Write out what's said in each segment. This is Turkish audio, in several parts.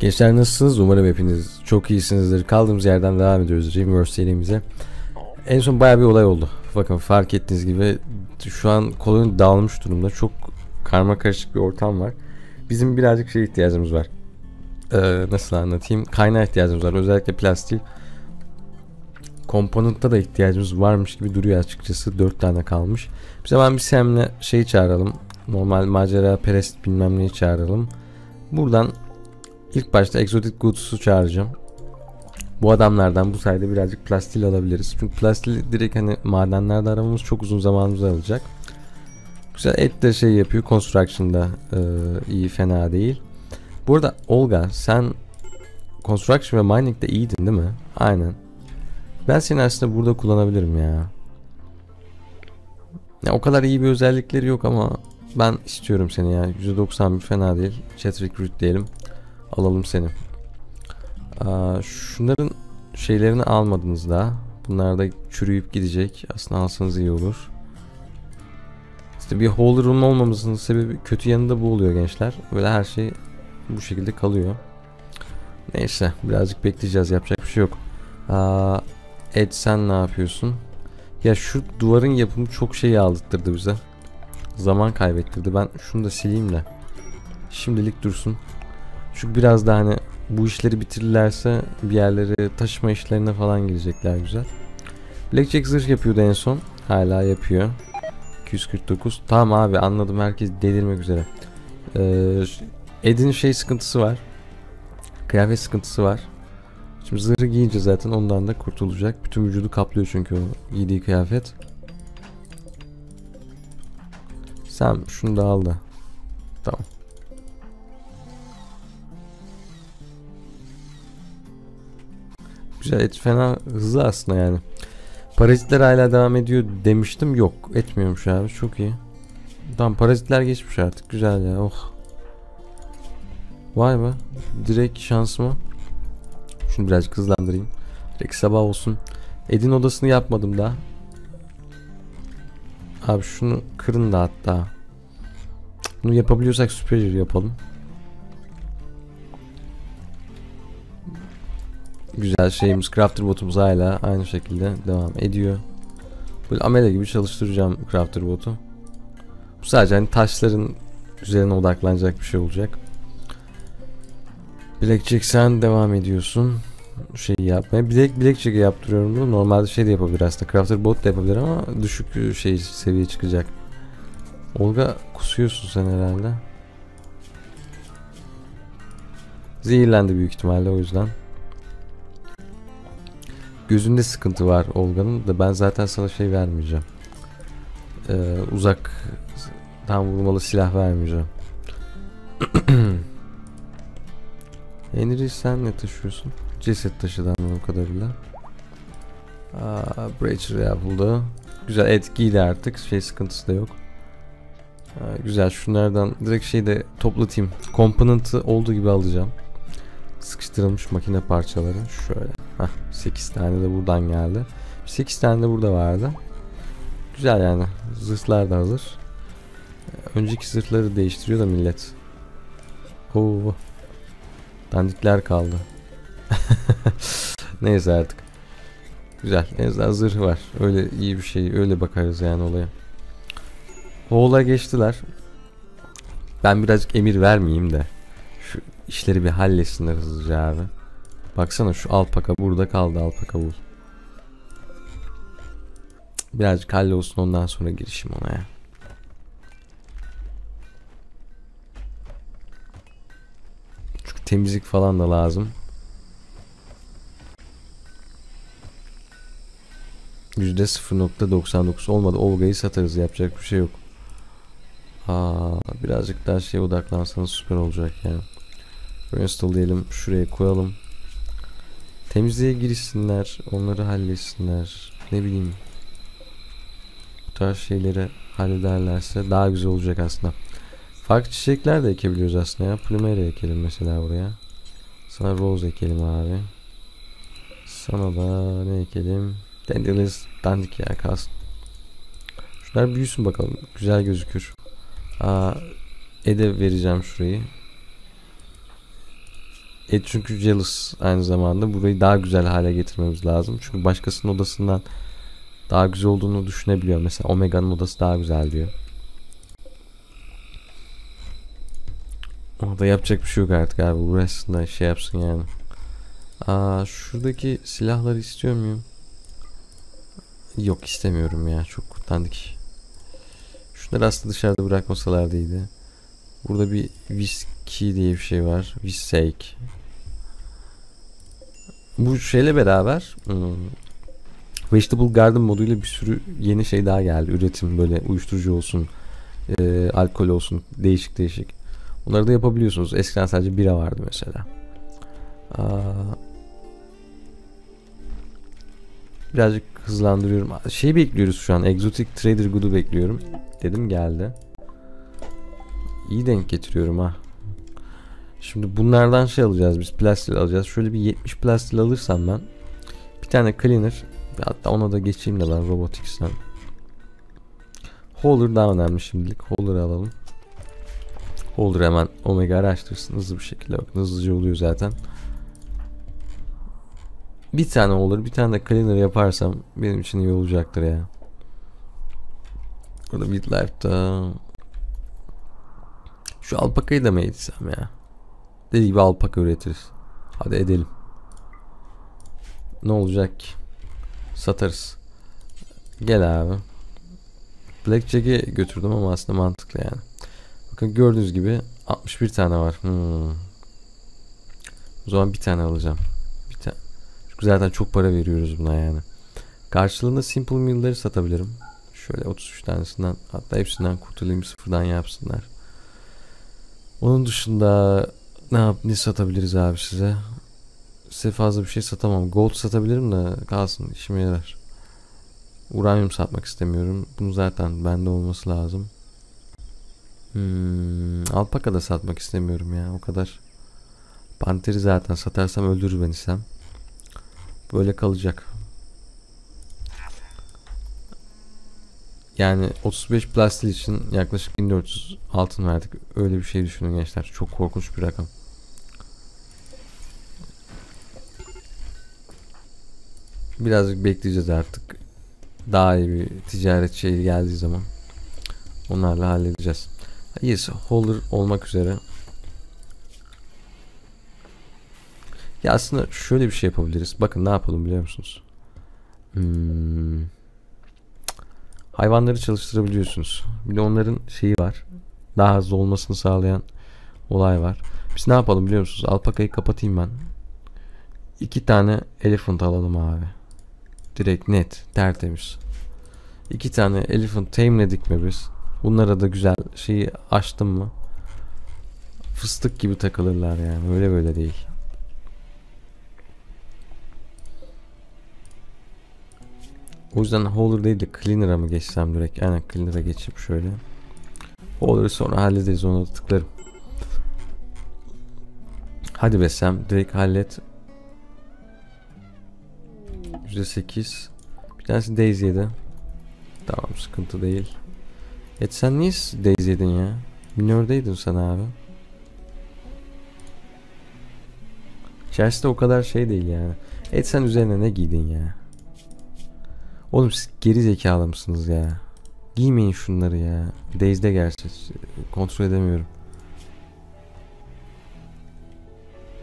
Gençler nasılsınız? Umarım hepiniz çok iyisinizdir. Kaldığımız yerden devam ediyoruz Dreamworks serimize. En son baya bir olay oldu. Bakın fark ettiğiniz gibi şu an koloni dağılmış durumda. Çok karma karışık bir ortam var. Bizim birazcık şey ihtiyacımız var. Ee, nasıl anlatayım? Kaynağa ihtiyacımız var. Özellikle plastik. Komponentta da ihtiyacımız varmış gibi duruyor açıkçası. 4 tane kalmış. Biz hemen bir Sam'le şeyi çağıralım. Normal macera perest bilmem neyi çağıralım. Buradan ilk başta Exotic Goods'u çağıracağım. Bu adamlardan bu sayede birazcık plastil alabiliriz. Çünkü plastil direkt hani madenlerde aramamız çok uzun zamanımızı alacak. Güzel et de şey yapıyor. Construction'da e, iyi fena değil. Bu arada Olga sen Construction ve Mining'de iyiydin değil mi? Aynen. Ben seni aslında burada kullanabilirim ya. Ya o kadar iyi bir özellikleri yok ama ben istiyorum seni ya. %90 bir fena değil. Chat recruit diyelim. Alalım seni. Aa, şunların şeylerini almadınız daha. Bunlar da çürüyüp gidecek. Aslında alsanız iyi olur. İşte bir hole room olmamızın sebebi kötü yanında bu oluyor gençler. Böyle her şey bu şekilde kalıyor. Neyse birazcık bekleyeceğiz yapacak bir şey yok. Aa, Ed sen ne yapıyorsun? Ya şu duvarın yapımı çok şey aldırdı bize. Zaman kaybettirdi. Ben şunu da sileyim de. Şimdilik dursun. Çünkü biraz daha hani bu işleri bitirirlerse bir yerleri taşıma işlerine falan girecekler güzel. Blackjack zırh yapıyordu en son. Hala yapıyor. 249. Tamam abi anladım herkes delirmek üzere. Ee, Ed'in şey sıkıntısı var. Kıyafet sıkıntısı var. Şimdi zırhı giyince zaten ondan da kurtulacak. Bütün vücudu kaplıyor çünkü o giydiği kıyafet. Sen şunu da al da. Tamam. Güzel et fena hızlı aslında yani. Parazitler hala devam ediyor demiştim. Yok etmiyormuş abi çok iyi. Tamam parazitler geçmiş artık güzel ya oh. Vay be direkt şansıma. Şunu birazcık hızlandırayım. Direkt sabah olsun. Edin odasını yapmadım daha. Abi şunu kırın da hatta. Bunu yapabiliyorsak superior yapalım. Güzel şeyimiz crafter botumuz hala aynı şekilde devam ediyor. Böyle amele gibi çalıştıracağım crafter botu. Bu sadece hani taşların üzerine odaklanacak bir şey olacak. Blackjack sen devam ediyorsun. Şeyi yapmaya. Bilek Blackjack'e yaptırıyorum bunu. Normalde şey de yapabilir aslında. Crafter bot da yapabilir ama düşük şey seviye çıkacak. Olga kusuyorsun sen herhalde. Zehirlendi büyük ihtimalle o yüzden. Gözünde sıkıntı var Olga'nın da ben zaten sana şey vermeyeceğim. Ee, uzak tam vurmalı silah vermeyeceğim. Henry sen ne taşıyorsun? Ceset taşıdan o kadarıyla. Aa, Breacher yapıldı. Güzel et artık. Şey sıkıntısı da yok. Aa, güzel şunlardan direkt şeyde toplatayım. Komponentı olduğu gibi alacağım. Sıkıştırılmış makine parçaları. Şöyle. Heh, 8 tane de buradan geldi. 8 tane de burada vardı. Güzel yani. Zırhlar da hazır. Önceki zırhları değiştiriyor da millet. Oo. Dandikler kaldı. Neyse artık. Güzel. En azından zırh var. Öyle iyi bir şey. Öyle bakarız yani olaya. Hoğla geçtiler. Ben birazcık emir vermeyeyim de. İşleri bir halletsinler hızlıca abi. Baksana şu alpaka burada kaldı alpaka bul. Birazcık hallolsun ondan sonra girişim ona ya. Çünkü temizlik falan da lazım. Yüzde 0.99 olmadı. Olga'yı satarız yapacak bir şey yok. Aa, birazcık daha şeye odaklansanız süper olacak yani. Install diyelim şuraya koyalım. Temizliğe girişsinler, onları halletsinler. Ne bileyim. Bu tarz şeyleri hallederlerse daha güzel olacak aslında. Farklı çiçekler de ekebiliyoruz aslında ya. Plumeri ekelim mesela buraya. Sana rose ekelim abi. Sana da ne ekelim? Dandelions dandik ya kalsın. Şunlar büyüsün bakalım. Güzel gözükür. Aa, Ede vereceğim şurayı. Et çünkü jealous aynı zamanda. Burayı daha güzel hale getirmemiz lazım. Çünkü başkasının odasından daha güzel olduğunu düşünebiliyor. Mesela Omega'nın odası daha güzel diyor. Orada yapacak bir şey yok artık abi. Uğraşsın da şey yapsın yani. Aa, şuradaki silahları istiyor muyum? Yok istemiyorum ya. Çok dandik. Şunları aslında dışarıda bırakmasalar iyiydi. Burada bir whisky diye bir şey var. Whiskey. Bu şeyle beraber hmm, Vegetable Garden moduyla bir sürü yeni şey daha geldi. Üretim böyle uyuşturucu olsun, e, alkol olsun, değişik değişik. Bunları da yapabiliyorsunuz. Eskiden sadece bira vardı mesela. Aa, birazcık hızlandırıyorum. Şey bekliyoruz şu an. Exotic Trader Good'u bekliyorum. Dedim geldi. İyi denk getiriyorum ha. Şimdi bunlardan şey alacağız biz. Plastil alacağız. Şöyle bir 70 plastil alırsam ben. Bir tane cleaner. Hatta ona da geçeyim de ben robotics'ten. Holder daha önemli şimdilik. Holder'ı alalım. Holder hemen Omega araştırsın hızlı bir şekilde. Bakın hızlıca oluyor zaten. Bir tane olur, bir tane de cleaner yaparsam benim için iyi olacaktır ya. Burada midlife'da şu alpakayı da mı eğitsem ya? Dediği gibi alpaka üretiriz. Hadi edelim. Ne olacak ki? Satarız. Gel abi. Blackjack'i götürdüm ama aslında mantıklı yani. Bakın gördüğünüz gibi 61 tane var. Hmm. O zaman bir tane alacağım. Bir tane. Çünkü zaten çok para veriyoruz buna yani. Karşılığında simple meal'leri satabilirim. Şöyle 33 tanesinden hatta hepsinden kurtulayım sıfırdan yapsınlar. Onun dışında ne yap ne satabiliriz abi size? Size fazla bir şey satamam. Gold satabilirim de kalsın işime yarar. Uranyum satmak istemiyorum. Bunu zaten bende olması lazım. Hmm, alpaka da satmak istemiyorum ya o kadar. Panteri zaten satarsam öldürür beni Sam. Böyle kalacak. Yani 35 plastil için yaklaşık 1400 altın verdik. Öyle bir şey düşünün gençler. Çok korkunç bir rakam. Birazcık bekleyeceğiz artık. Daha iyi bir ticaret şeyi geldiği zaman. Onlarla halledeceğiz. Yes, holder olmak üzere. Ya aslında şöyle bir şey yapabiliriz. Bakın ne yapalım biliyor musunuz? Hmm. Hayvanları çalıştırabiliyorsunuz. Bir de onların şeyi var. Daha hızlı olmasını sağlayan olay var. Biz ne yapalım biliyor musunuz? Alpakayı kapatayım ben. İki tane elephant alalım abi. Direkt net, tertemiz. İki tane elephant tameledik mi biz? Bunlara da güzel şeyi açtım mı? Fıstık gibi takılırlar yani. Öyle böyle değil. O yüzden holder değil de cleaner'a mı geçsem direkt? Aynen cleaner'a geçip şöyle. Holder'ı sonra hallederiz onu da tıklarım. Hadi be direkt hallet. %8 Bir tanesi Daisy yedi. Tamam sıkıntı değil. Et sen niye Daisy yedin ya? Minördeydin sen abi. De o kadar şey değil yani. Et sen üzerine ne giydin ya? Oğlum siz geri zekalı mısınız ya? Giymeyin şunları ya. Daisy'de gerçi kontrol edemiyorum.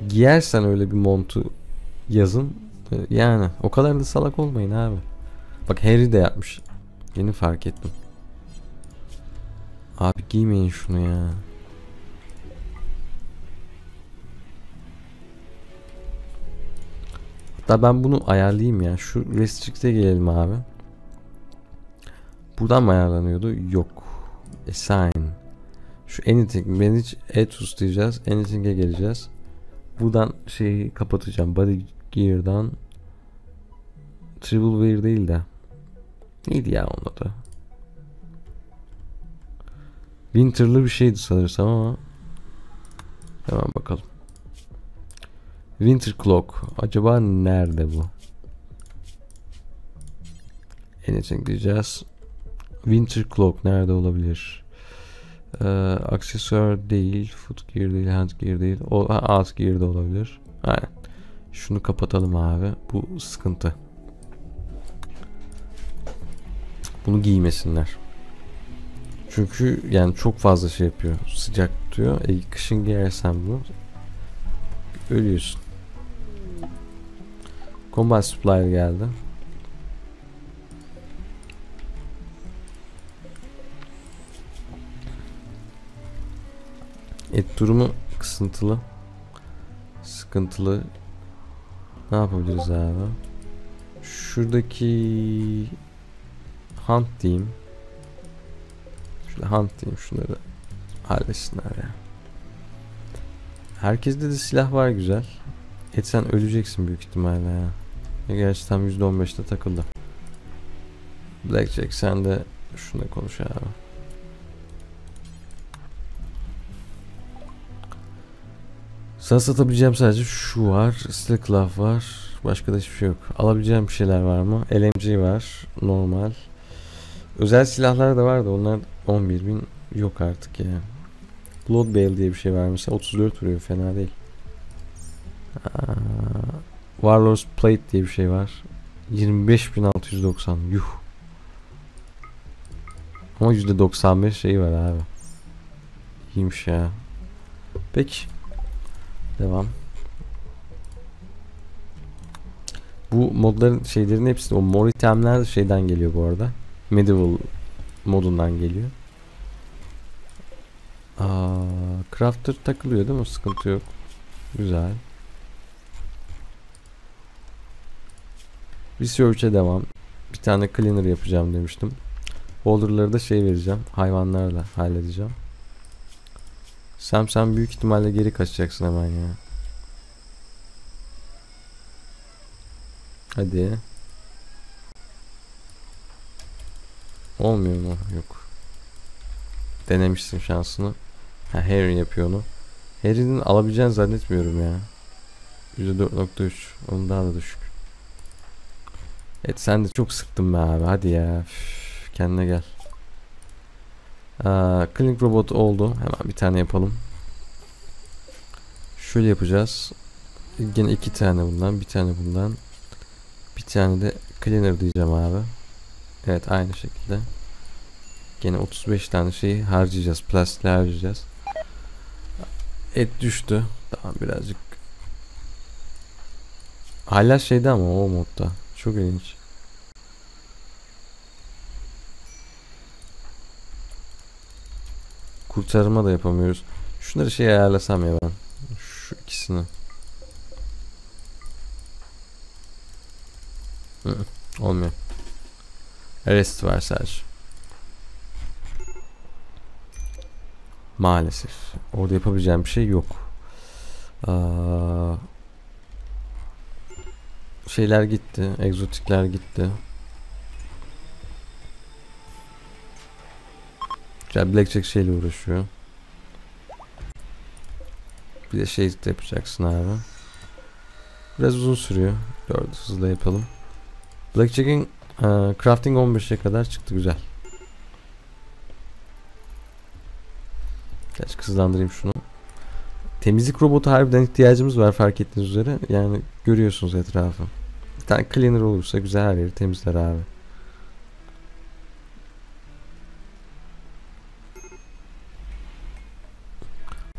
Giyersen öyle bir montu yazın. Yani o kadar da salak olmayın abi. Bak Harry de yapmış. Yeni fark ettim. Abi giymeyin şunu ya. Hatta ben bunu ayarlayayım ya. Şu restrict'e gelelim abi. Buradan mı ayarlanıyordu? Yok. Assign. Şu anything. Manage add diyeceğiz. Anything'e geleceğiz. Buradan şeyi kapatacağım. Body gear'dan Triple Wear değil de neydi ya onun adı? Winter'lı bir şeydi sanırsam ama hemen bakalım. Winter Clock. Acaba nerede bu? Anything diyeceğiz. Winter Clock nerede olabilir? Ee, aksesuar değil, foot gear değil, hand gear değil. O alt gear de olabilir. Aynen. Şunu kapatalım abi. Bu sıkıntı. Bunu giymesinler. Çünkü yani çok fazla şey yapıyor. Sıcak tutuyor. E, kışın giyersen bunu ölüyorsun. Combat Supplier geldi. Et durumu kısıntılı. Sıkıntılı. Ne yapabiliriz abi? Şuradaki hunt diyeyim. Şöyle hunt diyeyim şunları halletsinler ya. Herkeste de silah var güzel. Et sen öleceksin büyük ihtimalle ya. ya gerçi tam %15'te takıldı. Blackjack sen de şuna konuş abi. Sana satabileceğim sadece şu var. Steel Glove var. Başka da hiçbir şey yok. Alabileceğim bir şeyler var mı? LMG var. Normal. Özel silahlar da var da onlar 11.000 yok artık ya. Blood Bale diye bir şey var mesela 34 vuruyor fena değil. Aa, Warlord's Plate diye bir şey var. 25.690 yuh. Ama %95 şeyi var abi. İyiymiş ya. Peki. Devam. Bu modların şeylerin hepsi o mor itemler şeyden geliyor bu arada. Medieval modundan geliyor. Aa, crafter takılıyor değil mi? Sıkıntı yok. Güzel. Research'e devam. Bir tane cleaner yapacağım demiştim. Boulder'ları da şey vereceğim. Hayvanlarla halledeceğim. Sam sen büyük ihtimalle geri kaçacaksın hemen ya. Hadi. Olmuyor mu? Yok. Denemişsin şansını. Ha, Harry yapıyor onu. Harry'nin alabileceğini zannetmiyorum ya. %4.3. Onun daha da düşük. Evet sen de çok sıktın be abi. Hadi ya. Üf, kendine gel. Aa, Clinic Robot oldu. Hemen bir tane yapalım. Şöyle yapacağız. Yine iki tane bundan. Bir tane bundan. Bir tane de Cleaner diyeceğim abi. Evet aynı şekilde. Gene 35 tane şeyi harcayacağız. Plastik harcayacağız. Et düştü. Tamam birazcık. Hala şeyde ama o modda. Çok ilginç. Kurtarma da yapamıyoruz. Şunları şey ayarlasam ya ben. Şu ikisini. Olmuyor. Rest var sadece. Maalesef. Orada yapabileceğim bir şey yok. Aa, şeyler gitti. Egzotikler gitti. Güzel Blackjack şeyle uğraşıyor. Bir de şey de yapacaksın abi. Biraz uzun sürüyor. Dört hızla yapalım. Blackjack'in uh, crafting 15'e kadar çıktı güzel. Gerçi hızlandırayım şunu. Temizlik robotu harbiden ihtiyacımız var fark ettiğiniz üzere. Yani görüyorsunuz etrafı. Bir tane cleaner olursa güzel her yeri temizler abi.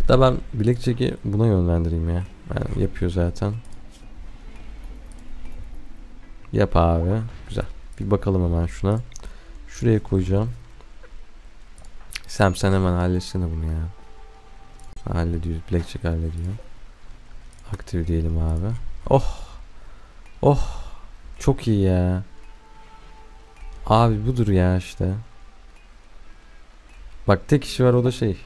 Da ben Blackjack'i buna yönlendireyim ya. Yani yapıyor zaten. Yap abi. Güzel. Bir bakalım hemen şuna. Şuraya koyacağım. Sam sen hemen halletsene bunu ya. Hallediyor. Blackjack hallediyor. Aktif diyelim abi. Oh. Oh. Çok iyi ya. Abi budur ya işte. Bak tek işi var o da şey.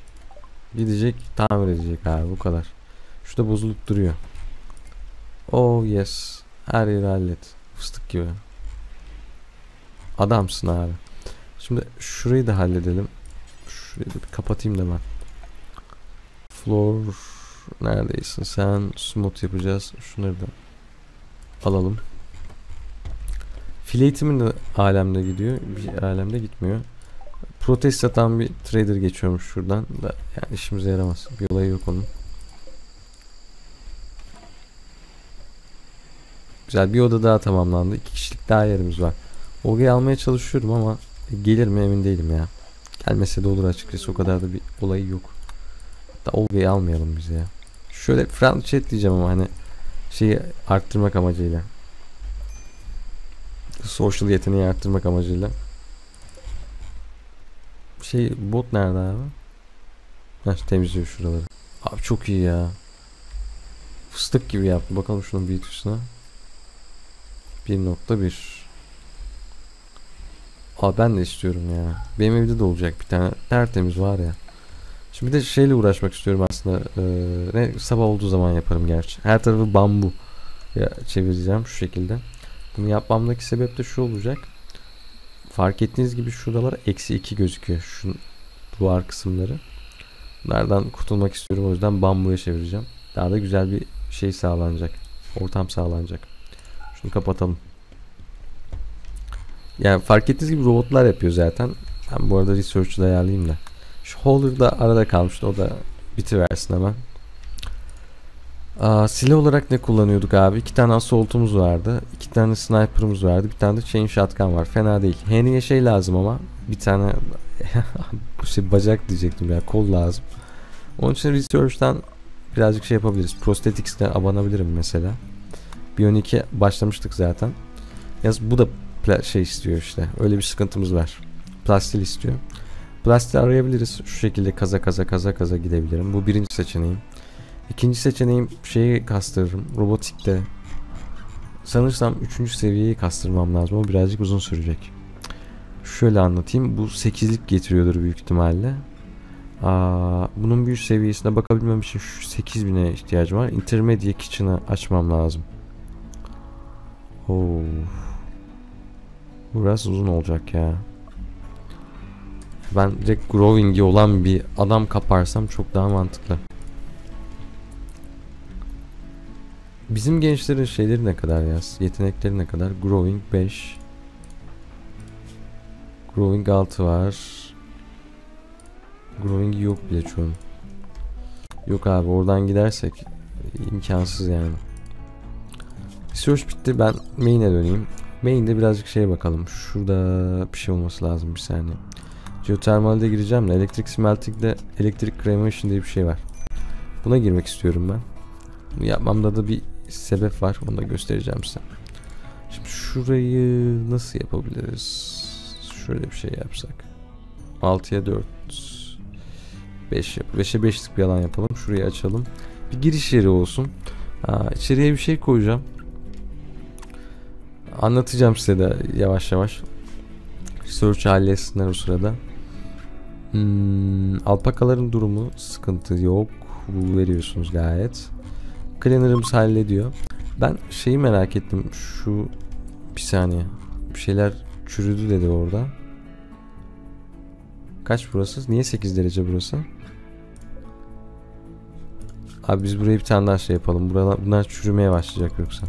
Gidecek tamir edecek abi bu kadar. Şurada bozulup duruyor. Oh yes. Her yeri hallet. Fıstık gibi. Adamsın abi. Şimdi şurayı da halledelim. Şurayı da bir kapatayım da ben. Floor neredeysin sen? Smooth yapacağız. Şunları da alalım. Fil eğitimin de alemde gidiyor. Bir alemde gitmiyor. Protest satan bir trader geçiyormuş şuradan da yani işimize yaramaz. Bir olayı yok onun. Güzel bir oda daha tamamlandı. İki kişilik daha yerimiz var. Olga'yı almaya çalışıyorum ama gelir mi emin değilim ya. Gelmese de olur açıkçası o kadar da bir olayı yok. Hatta Olga'yı almayalım bize ya. Şöyle friendly chat diyeceğim ama hani şeyi arttırmak amacıyla. Social yeteneği arttırmak amacıyla. Şey bot nerede abi? Heh, temizliyor şuraları. Abi çok iyi ya. Fıstık gibi yaptı. Bakalım şunun büyütüsüne. 1.1 Aa ben de istiyorum ya. Benim evde de olacak bir tane. Tertemiz var ya. Şimdi bir de şeyle uğraşmak istiyorum aslında. Ee, ne sabah olduğu zaman yaparım gerçi. Her tarafı bambu ya çevireceğim şu şekilde. Bunu yapmamdaki sebep de şu olacak. Fark ettiğiniz gibi şuralar eksi 2 gözüküyor. Şu duvar kısımları. Bunlardan kurtulmak istiyorum. O yüzden bambuya çevireceğim. Daha da güzel bir şey sağlanacak. Ortam sağlanacak. Şunu kapatalım. Yani fark ettiğiniz gibi robotlar yapıyor zaten. Ben bu arada research'ı da ayarlayayım da. Şu holder da arada kalmıştı. O da bitiversin hemen. Aa, silah olarak ne kullanıyorduk abi? İki tane assault'umuz vardı. iki tane sniper'ımız vardı. Bir tane de chain shotgun var. Fena değil. Henry'e şey lazım ama. Bir tane şey bacak diyecektim ya. Kol lazım. Onun için research'tan birazcık şey yapabiliriz. Prosthetics'te abanabilirim mesela. Bionic başlamıştık zaten. Yaz bu da şey istiyor işte. Öyle bir sıkıntımız var. Plastil istiyor. Plastil arayabiliriz. Şu şekilde kaza kaza kaza kaza gidebilirim. Bu birinci seçeneğim. İkinci seçeneğim şeyi kastırırım. Robotikte. Sanırsam üçüncü seviyeyi kastırmam lazım. O birazcık uzun sürecek. Şöyle anlatayım. Bu 8'lik getiriyordur büyük ihtimalle. Aa, bunun bir seviyesine bakabilmem için şu 8000'e ihtiyacım var. Intermediate Kitchen'ı açmam lazım. Oh. Biraz uzun olacak ya. Ben direkt growing'i olan bir adam kaparsam çok daha mantıklı. Bizim gençlerin şeyleri ne kadar yaz? Yetenekleri ne kadar? Growing 5. Growing 6 var. Growing yok bile çoğun. Yok abi oradan gidersek imkansız yani. Research bitti ben main'e döneyim. Main'de birazcık şeye bakalım. Şurada bir şey olması lazım bir saniye. Geotermalde gireceğim de elektrik smelting'de elektrik cremation diye bir şey var. Buna girmek istiyorum ben. Bunu yapmamda da bir sebep var. Onu da göstereceğim size. Şimdi şurayı nasıl yapabiliriz? Şöyle bir şey yapsak. 6'ya 4 5 yap. 5'e 5'lik bir alan yapalım. Şurayı açalım. Bir giriş yeri olsun. Aa, içeriye bir şey koyacağım. Anlatacağım size de yavaş yavaş. Search halletsinler o sırada. Hmm, alpakaların durumu sıkıntı yok. Bu veriyorsunuz gayet. Cleaner'ımız hallediyor. Ben şeyi merak ettim. Şu bir saniye. Bir şeyler çürüdü dedi orada. Kaç burası? Niye 8 derece burası? Abi biz buraya bir tane daha şey yapalım. Buralar, bunlar çürümeye başlayacak yoksa.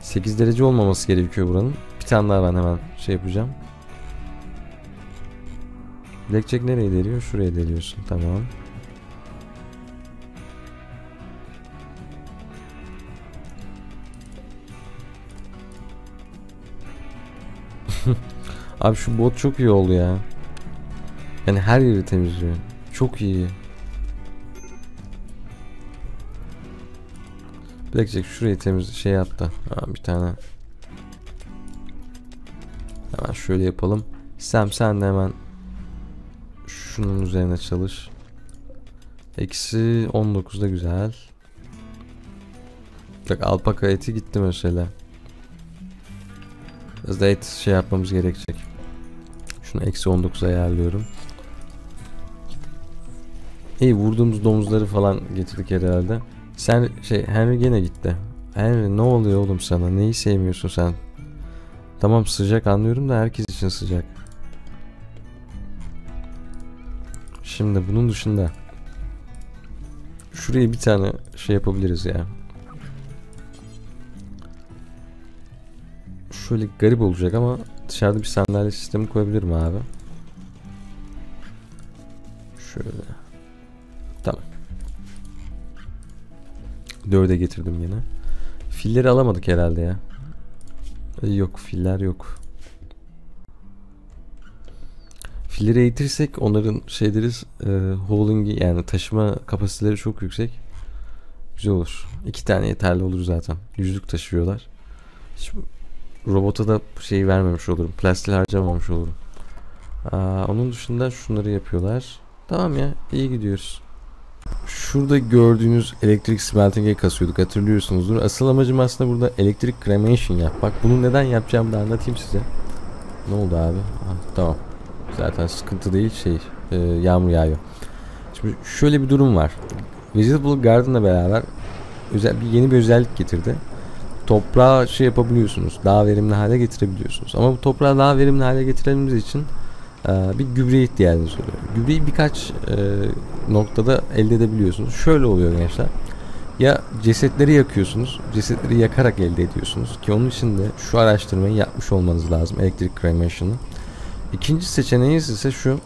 8 derece olmaması gerekiyor buranın. Bir tane daha ben hemen şey yapacağım. Blackjack nereye deliyor? Şuraya deliyorsun. Tamam. Abi şu bot çok iyi oldu ya. Yani her yeri temizliyor. Çok iyi. Blackjack şurayı temiz şey yaptı. Ha, bir tane. Hemen şöyle yapalım. Sam sen de hemen şunun üzerine çalış. Eksi 19 da güzel. Bak alpaka eti gitti mesela. Biraz da et şey yapmamız gerekecek. Şunu eksi 19 ayarlıyorum. İyi vurduğumuz domuzları falan getirdik herhalde. Sen şey Henry gene gitti. Henry ne oluyor oğlum sana? Neyi sevmiyorsun sen? Tamam sıcak anlıyorum da herkes için sıcak. Şimdi bunun dışında şuraya bir tane şey yapabiliriz ya. Şöyle garip olacak ama dışarıda bir sandalye sistemi koyabilirim abi. Şöyle. Tamam. Dörde getirdim yine. Filleri alamadık herhalde ya. Yok filler yok. Filleri eğitirsek onların şeyleri e, hauling'i yani taşıma kapasiteleri çok yüksek. Güzel olur. İki tane yeterli olur zaten. Yüzlük taşıyorlar. Hiç robota da şey vermemiş olurum. Plastik harcamamış olurum. Aa, onun dışında şunları yapıyorlar. Tamam ya iyi gidiyoruz. Şurada gördüğünüz elektrik smelting'e kasıyorduk hatırlıyorsunuzdur. Asıl amacım aslında burada elektrik cremation yapmak. Bunu neden yapacağımı da anlatayım size. Ne oldu abi? Ha, tamam. Zaten sıkıntı değil şey e, yağmur yağıyor. Şimdi şöyle bir durum var. Vegetable Garden'la beraber özel bir yeni bir özellik getirdi. Toprağı şey yapabiliyorsunuz. Daha verimli hale getirebiliyorsunuz. Ama bu toprağı daha verimli hale getirebilmemiz için e, bir gübre ihtiyacınız oluyor. Gübreyi birkaç e, noktada elde edebiliyorsunuz. Şöyle oluyor gençler. Ya cesetleri yakıyorsunuz. Cesetleri yakarak elde ediyorsunuz. Ki onun için de şu araştırmayı yapmış olmanız lazım. Elektrik cremation'ı. İkinci seçeneğiniz ise şu.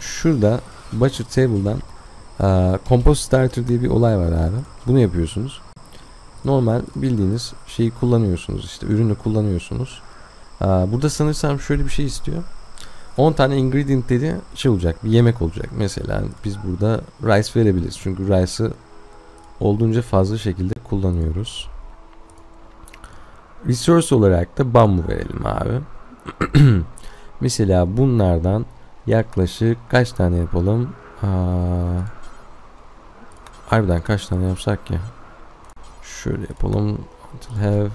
Şurada budget table'dan e, compost starter diye bir olay var abi. Bunu yapıyorsunuz. Normal bildiğiniz şeyi kullanıyorsunuz işte ürünü kullanıyorsunuz. Burada sanırsam şöyle bir şey istiyor. 10 tane ingredient dedi şey olacak bir yemek olacak. Mesela biz burada rice verebiliriz. Çünkü rice'ı olduğunca fazla şekilde kullanıyoruz. Resource olarak da bambu verelim abi. Mesela bunlardan yaklaşık kaç tane yapalım? Aa, harbiden kaç tane yapsak ki? Şöyle yapalım. Have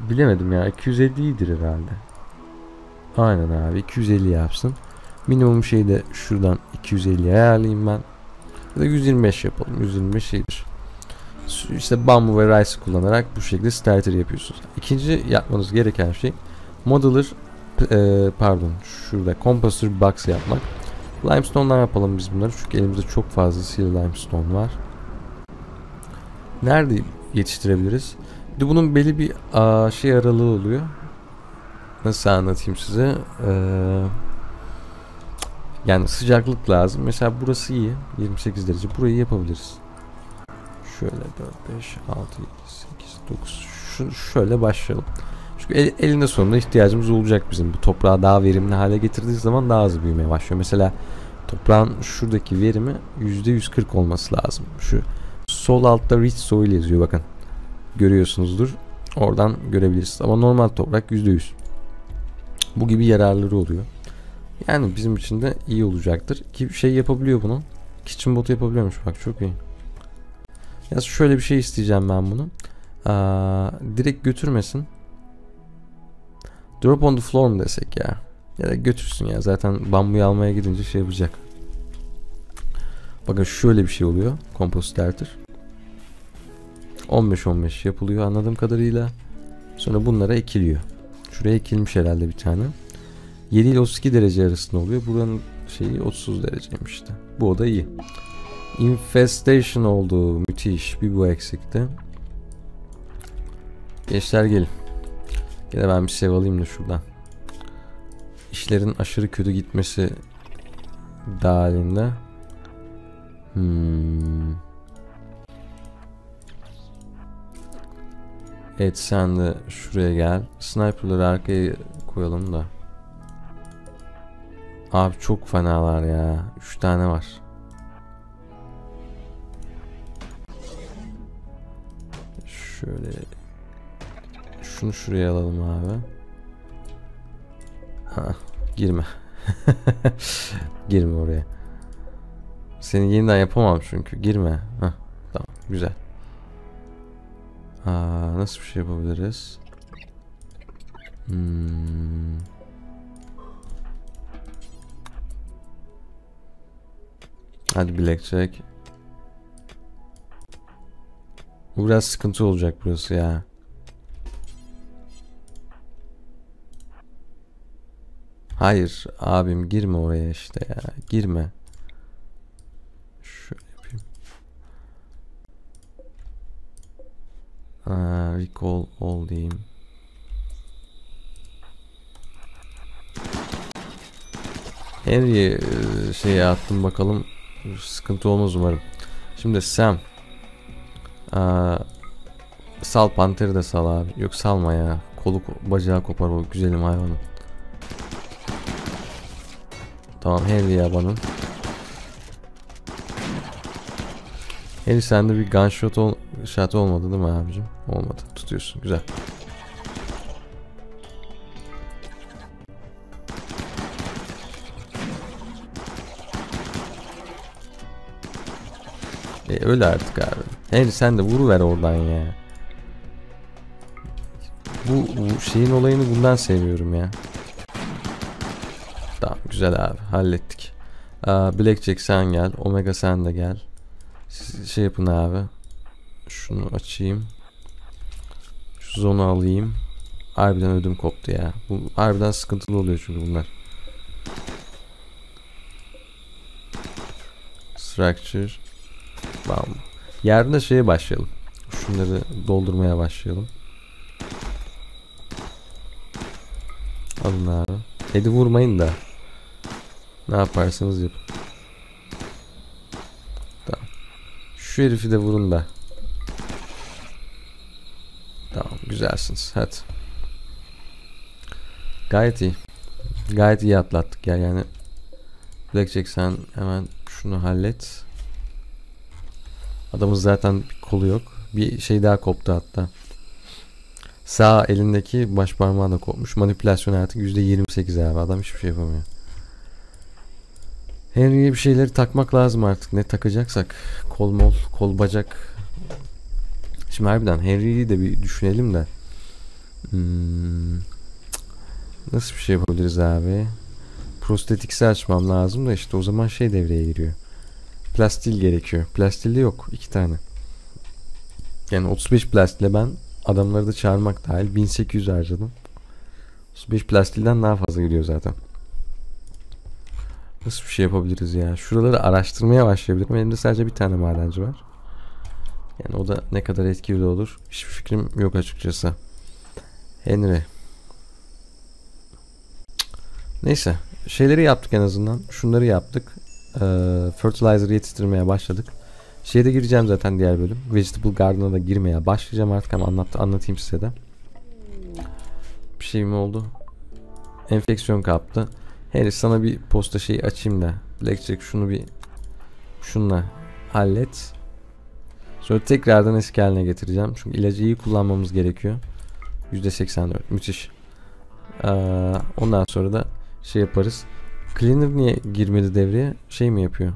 Bilemedim ya. 250 iyidir herhalde. Aynen abi 250 yapsın. Minimum şeyi de şuradan 250 ayarlayayım ben. Ya da 125 yapalım. 125 iyidir. İşte bambu ve rice kullanarak bu şekilde starter yapıyorsunuz. İkinci yapmanız gereken şey modeler e, pardon şurada composter box yapmak. Limestone'dan yapalım biz bunları çünkü elimizde çok fazla sil limestone var. Nerede yetiştirebiliriz? Bir de bunun belli bir şey aralığı oluyor. Nasıl anlatayım size? Ee, yani sıcaklık lazım. Mesela burası iyi. 28 derece. Burayı yapabiliriz. Şöyle 4, 5, 6, 7, 8, 9. Şu, şöyle başlayalım. Çünkü el, elinde sonunda ihtiyacımız olacak bizim. Bu toprağı daha verimli hale getirdiği zaman daha hızlı büyümeye başlıyor. Mesela toprağın şuradaki verimi %140 olması lazım. Şu sol altta rich soil yazıyor bakın. Görüyorsunuzdur. Oradan görebilirsiniz. Ama normal toprak %100. Bu gibi yararları oluyor. Yani bizim için de iyi olacaktır. Ki şey yapabiliyor bunu. Kitchen botu yapabiliyormuş bak çok iyi. Ya şöyle bir şey isteyeceğim ben bunu. Aa, direkt götürmesin. Drop on the floor mu desek ya? Ya da götürsün ya. Zaten bambuyu almaya gidince şey yapacak. Bakın şöyle bir şey oluyor. Compost. 15-15 yapılıyor anladığım kadarıyla. Sonra bunlara ekiliyor. Şuraya ekilmiş herhalde bir tane. 7 ile 32 derece arasında oluyor. Buranın şeyi 30 dereceymiş işte. Bu oda iyi. Infestation oldu. Müthiş. Bir bu eksikti. Gençler gelin. Gene ben bir sev alayım da şuradan. İşlerin aşırı kötü gitmesi dahilinde. Hmm. Evet sen de şuraya gel. Sniper'ları arkaya koyalım da. Abi çok fenalar ya. 3 tane var. Şöyle şunu şuraya alalım abi. Ha, girme. girme oraya. Seni yeniden yapamam çünkü. Girme. Hah, tamam güzel. Aa, nasıl bir şey yapabiliriz? Hmm. Hadi blackjack. Bu biraz sıkıntı olacak burası ya. Hayır abim girme oraya işte ya. Girme. Ee, recall all diyeyim. Henry'i e, şeye attım bakalım. Sıkıntı olmaz umarım. Şimdi Sam. Aa, sal panteri de sal abi. Yok salma ya. Kolu bacağı kopar o güzelim hayvanın. Tamam Henry yabanın. Henry sende bir gunshot ol shot olmadı değil mi abicim? Olmadı. Tutuyorsun. Güzel. E, öyle artık abi. Henry sen de vuruver oradan ya. Bu, bu şeyin olayını bundan seviyorum ya. Tamam güzel abi hallettik. Blackjack sen gel. Omega sen de gel. Şey yapın abi. Şunu açayım. Şu zonu alayım. Harbiden ödüm koptu ya. Bu harbiden sıkıntılı oluyor çünkü bunlar. Structure. Bam. Yarın da şeye başlayalım. Şunları doldurmaya başlayalım. Alın abi. Hadi vurmayın da. Ne yaparsanız yapın. Tamam. Şu herifi de vurun da. Tamam güzelsiniz. Hadi. Gayet iyi. Gayet iyi atlattık ya yani. Blackjack sen hemen şunu hallet. Adamın zaten bir kolu yok. Bir şey daha koptu hatta. Sağ elindeki baş parmağı da kopmuş. Manipülasyon artık %28 abi. Adam hiçbir şey yapamıyor. Henry'e bir şeyleri takmak lazım artık. Ne takacaksak. Kol mol, kol bacak. Şimdi harbiden Henry'yi de bir düşünelim de. Hmm. Nasıl bir şey yapabiliriz abi? Prostatiksi açmam lazım da işte o zaman şey devreye giriyor. Plastil gerekiyor. Plastil de yok. iki tane. Yani 35 plastle ben adamları da çağırmak dahil 1800 harcadım. 35 plastilden daha fazla gidiyor zaten. Nasıl bir şey yapabiliriz ya? Şuraları araştırmaya başlayabilirim. Elimde sadece bir tane madenci var. Yani o da ne kadar etkili olur hiçbir fikrim yok açıkçası. Henry. Neyse. Şeyleri yaptık en azından. Şunları yaptık. Ee, fertilizer yetiştirmeye başladık. Şeyde gireceğim zaten diğer bölüm. Vegetable Garden'a da girmeye başlayacağım artık ama anlat, anlatayım size de. Bir şey mi oldu? Enfeksiyon kaptı. Henry sana bir posta şeyi açayım da. Blackjack şunu bir şunla hallet. Sonra tekrardan eski haline getireceğim. Çünkü ilacı iyi kullanmamız gerekiyor. %84 müthiş. Ee, ondan sonra da şey yaparız. Cleaner niye girmedi devreye? Şey mi yapıyor?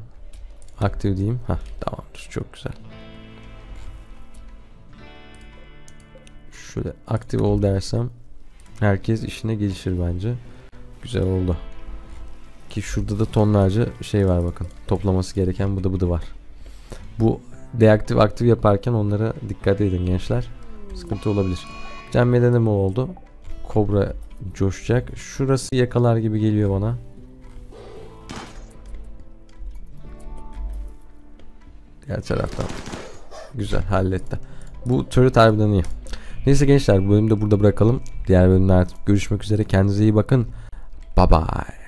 Aktif diyeyim. Ha tamamdır. Çok güzel. Şöyle aktif ol dersem herkes işine gelişir bence. Güzel oldu. Ki şurada da tonlarca şey var bakın. Toplaması gereken bıdı bıdı var. Bu deaktif aktif yaparken onlara dikkat edin gençler. Sıkıntı olabilir. Can medeni mi oldu? Kobra coşacak. Şurası yakalar gibi geliyor bana. Diğer taraftan. Güzel halletti. Bu turret harbiden iyi. Neyse gençler bu bölümü de burada bırakalım. Diğer bölümde görüşmek üzere. Kendinize iyi bakın. Bye bye.